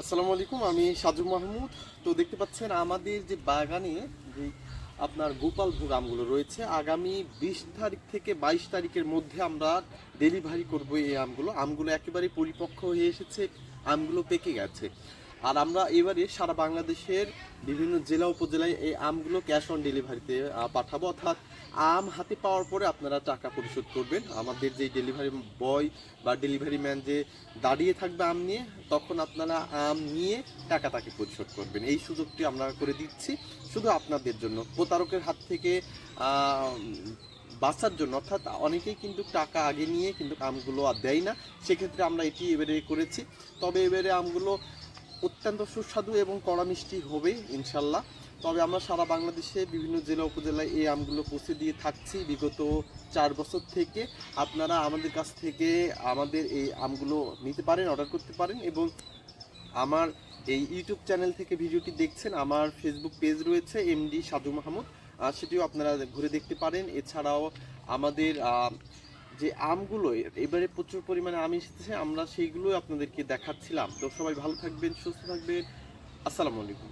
আসসালামু আলাইকুম, আমি সাজু মাহমুদ। তো দেখতে পাচ্ছেন আমাদের যে বাগানে যে আপনার গোপালভোগ আমগুলো রয়েছে, আগামী বিশ তারিখ থেকে বাইশ তারিখের মধ্যে আমরা ডেলিভারি করব এই আমগুলো। আমগুলো একেবারে পরিপক্ক হয়ে এসেছে, আমগুলো পেকে গেছে। আর আমরা এবারে সারা বাংলাদেশের বিভিন্ন জেলা উপজেলায় এই আমগুলো ক্যাশ অন ডেলিভারিতে পাঠাবো। অর্থাৎ আম হাতে পাওয়ার পরে আপনারা টাকা পরিশোধ করবেন। আমাদের যে ডেলিভারি বয় বা ডেলিভারি ম্যান যে দাঁড়িয়ে থাকবে আম নিয়ে, তখন আপনারা আম নিয়ে টাকা তাকে পরিশোধ করবেন। এই সুযোগটি আমরা করে দিচ্ছি। শুধু আপনাদের জন্য, প্রতারকের হাত থেকে বাঁচার জন্য। অর্থাৎ অনেকেই কিন্তু টাকা আগে নিয়ে কিন্তু আমগুলো আর দেয় না। সেক্ষেত্রে আমরা এটি এবারে করেছি। তবে এবারে আমগুলো অত্যন্ত সুস্বাদু এবং কড়া মিষ্টি হবে ইনশাল্লাহ। তবে আমরা সারা বাংলাদেশে বিভিন্ন জেলা, উপজেলায় এই আমগুলো পৌঁছে দিয়ে থাকছি বিগত চার বছর থেকে। আপনারা আমাদের কাছ থেকে আমাদের এই আমগুলো নিতে পারেন, অর্ডার করতে পারেন এবং আমার এই ইউটিউব চ্যানেল থেকে ভিডিওটি দেখছেন, আমার ফেসবুক পেজ রয়েছে, এমডি সাজু মাহমুদ। সেটিও আপনারা ঘুরে দেখতে পারেন। এছাড়াও আমাদের যে আমগুলো, এবারে প্রচুর পরিমাণে আম এসেছে, আমরা সেইগুলোই আপনাদেরকে দেখাচ্ছিলাম। তো সবাই ভালো থাকবেন, সুস্থ থাকবেন। আসসালামু আলাইকুম।